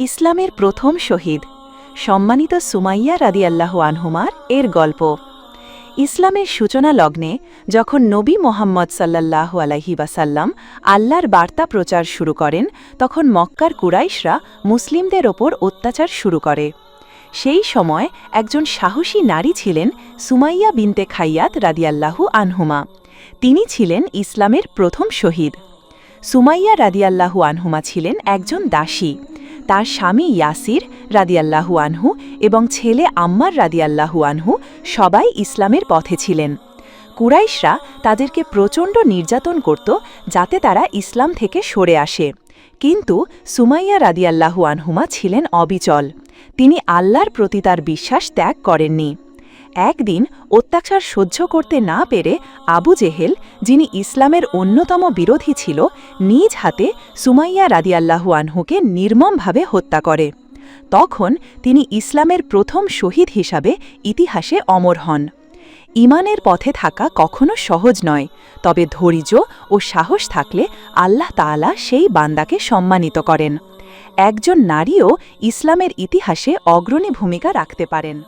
ইসলামের প্রথম শহীদ, সম্মানিত সুমাইয়া রাদিয়াল্লাহু আনহুমার, এর গল্প। ইসলামের সূচনা লগ্নে যখন নবী মোহাম্মদ সাল্লাল্লাহু আলাইহি ওয়াসাল্লাম আল্লাহর বার্তা প্রচার শুরু করেন, তখন মক্কার কুরাইশরা মুসলিমদের ওপর অত্যাচার শুরু করে। সেই সময় একজন সাহসী নারী ছিলেন সুমাইয়া বিনতে খাইয়াত রাদিয়াল্লাহু আনহুমা। তিনি ছিলেন ইসলামের প্রথম শহীদ। সুমাইয়া রাদিয়াল্লাহু আনহুমা ছিলেন একজন দাসী। তার স্বামী ইয়াসির রাদিয়াল্লাহু আনহু এবং ছেলে আম্মার রাদিয়াল্লাহু আনহু সবাই ইসলামের পথে ছিলেন। কুরাইশরা তাদেরকে প্রচণ্ড নির্যাতন করত যাতে তারা ইসলাম থেকে সরে আসে। কিন্তু সুমাইয়া রাদিয়াল্লাহু আনহুমা ছিলেন অবিচল। তিনি আল্লাহর প্রতি তার বিশ্বাস ত্যাগ করেননি। একদিন অত্যাচার সহ্য করতে না পেরে আবু জেহেল, যিনি ইসলামের অন্যতম বিরোধী ছিল, নিজ হাতে সুমাইয়া রাদিয়াল্লাহু আনহুকে নির্মমভাবে হত্যা করে। তখন তিনি ইসলামের প্রথম শহীদ হিসাবে ইতিহাসে অমর হন। ইমানের পথে থাকা কখনো সহজ নয়, তবে ধৈর্য ও সাহস থাকলে আল্লাহ তাআলা সেই বান্দাকে সম্মানিত করেন। একজন নারীও ইসলামের ইতিহাসে অগ্রণী ভূমিকা রাখতে পারেন।